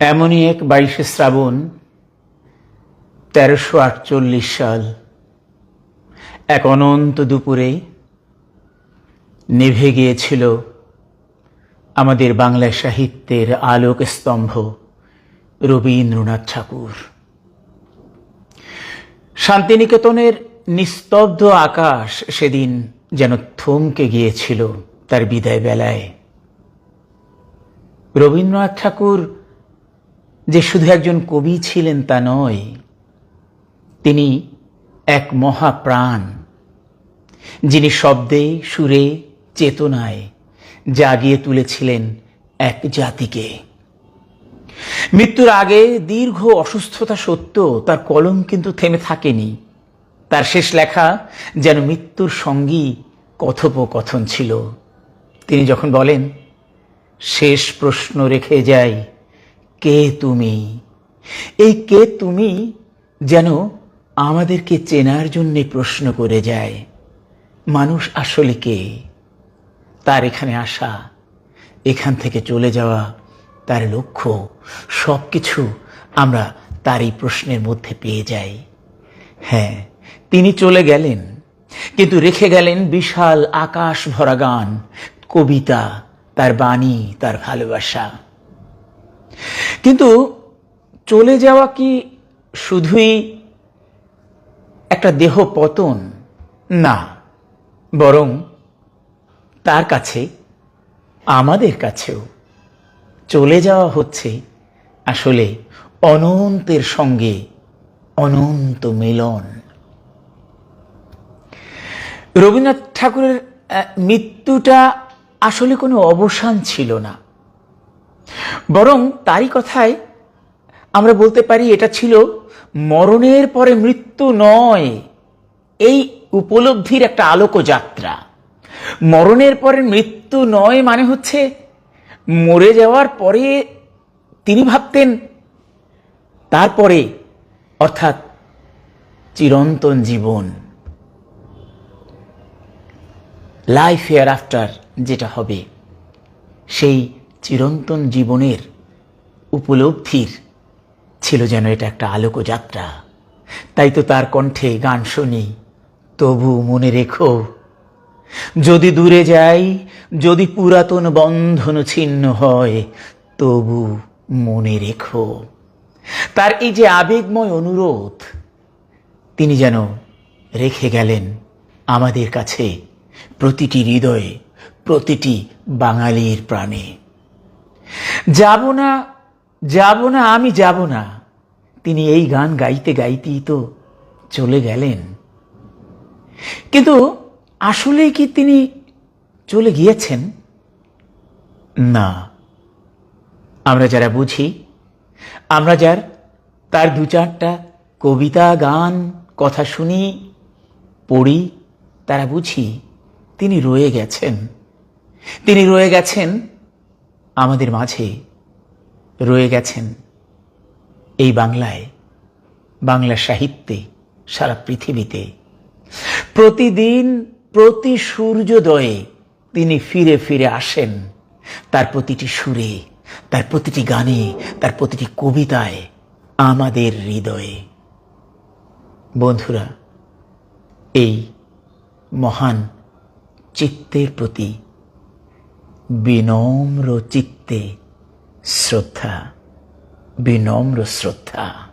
এমনই এক বাইশে শ্রাবণ, তেরোশো আটচল্লিশ সাল। এক অনন্ত দুপুরে নিভে গিয়েছিল আমাদের বাংলা সাহিত্যের আলোক স্তম্ভ রবীন্দ্রনাথ ঠাকুর। শান্তিনিকেতনের নিস্তব্ধ আকাশ সেদিন যেন থমকে গিয়েছিল তার বিদায় বেলায় রবীন্দ্রনাথ ঠাকুর যে শুধু একজন কবি ছিলেন তা নয়, তিনি এক মহাপ্রাণ, যিনি শব্দে, সুরে, চেতনায় জাগিয়ে তুলেছিলেন এক জাতিকে। মৃত্যুর আগে দীর্ঘ অসুস্থতা সত্ত্বেও তার কলম কিন্তু থেমে থাকেনি। তার শেষ লেখা যেন মৃত্যুর সঙ্গী কথোপকথন ছিল। তিনি যখন বলেন, শেষ প্রশ্ন রেখে যাই কে তুমি? এই কে তুমি যেন আমাদেরকে চেনার জন্যে প্রশ্ন করে যায়, মানুষ আসলে কে? তার এখানে আসা, এখান থেকে চলে যাওয়া, তার লক্ষ্য সব কিছু আমরা তার এই প্রশ্নের মধ্যে পেয়ে যাই। হ্যাঁ তিনি চলে গেলেন, কিন্তু রেখে গেলেন বিশাল আকাশ ভরা গান, কবিতা, তার বাণী, তার ভালোবাসা। কিন্তু চলে যাওয়া কি শুধুই একটা দেহ পতন? না, বরং তার কাছে, আমাদের কাছেও চলে যাওয়া হচ্ছে আসলে অনন্তের সঙ্গে অনন্ত মিলন। রবীন্দ্রনাথ ঠাকুরের মৃত্যুটা আসলে কোনো অবসান ছিল না। বরং তারই কথায় আমরা বলতে পারি এটা ছিল মরণের পরে মৃত্যু নয়, এই উপলব্ধির একটা আলোক যাত্রা মরণের পরে মৃত্যু নয় মানে হচ্ছে মরে যাওয়ার পরে তিনি ভাবতেন, তারপরে অর্থাৎ চিরন্তন জীবন লাইফ এয়ার আফটার যেটা হবে, সেই চিরন্তন জীবনের উপলব্ধির ছিল যেন এটা একটা আলোক যাত্রা তাই তো তার কণ্ঠে গান শুনি, তবু মনে রেখো, যদি দূরে যাই, যদি পুরাতন বন্ধন ছিন্ন হয়, তবু মনে রেখো। তার এই যে আবেগময় অনুরোধ, তিনি যেন রেখে গেলেন আমাদের কাছে প্রতিটি হৃদয়ে, প্রতিটি বাঙালির প্রাণে। যাব না যাব না, আমি যাব না। তিনি এই গান গাইতে গাইতেই তো চলে গেলেন। কিন্তু আসলে কি তিনি চলে গিয়েছেন? না। আমরা যারা বুঝি, আমরা যার, তার দু চারটা কবিতা, গান, কথা শুনি, পড়ি, তারা বুঝি তিনি রয়ে গেছেন। তিনি রয়ে গেছেন আমাদের মাঝে রয়ে গেছেন এই বাংলায়, বাংলা সাহিত্যে, সারা পৃথিবীতে। প্রতিদিন প্রতি সূর্যোদয়ে তিনি ফিরে ফিরে আসেন তার প্রতিটি সুরে, তার প্রতিটি গানে, তার প্রতিটি কবিতায় আমাদের হৃদয়ে। বন্ধুরা, এই মহান চিত্তের প্রতি বিনম্র চিত্তে শ্রদ্ধা বিনম্র শ্রদ্ধা।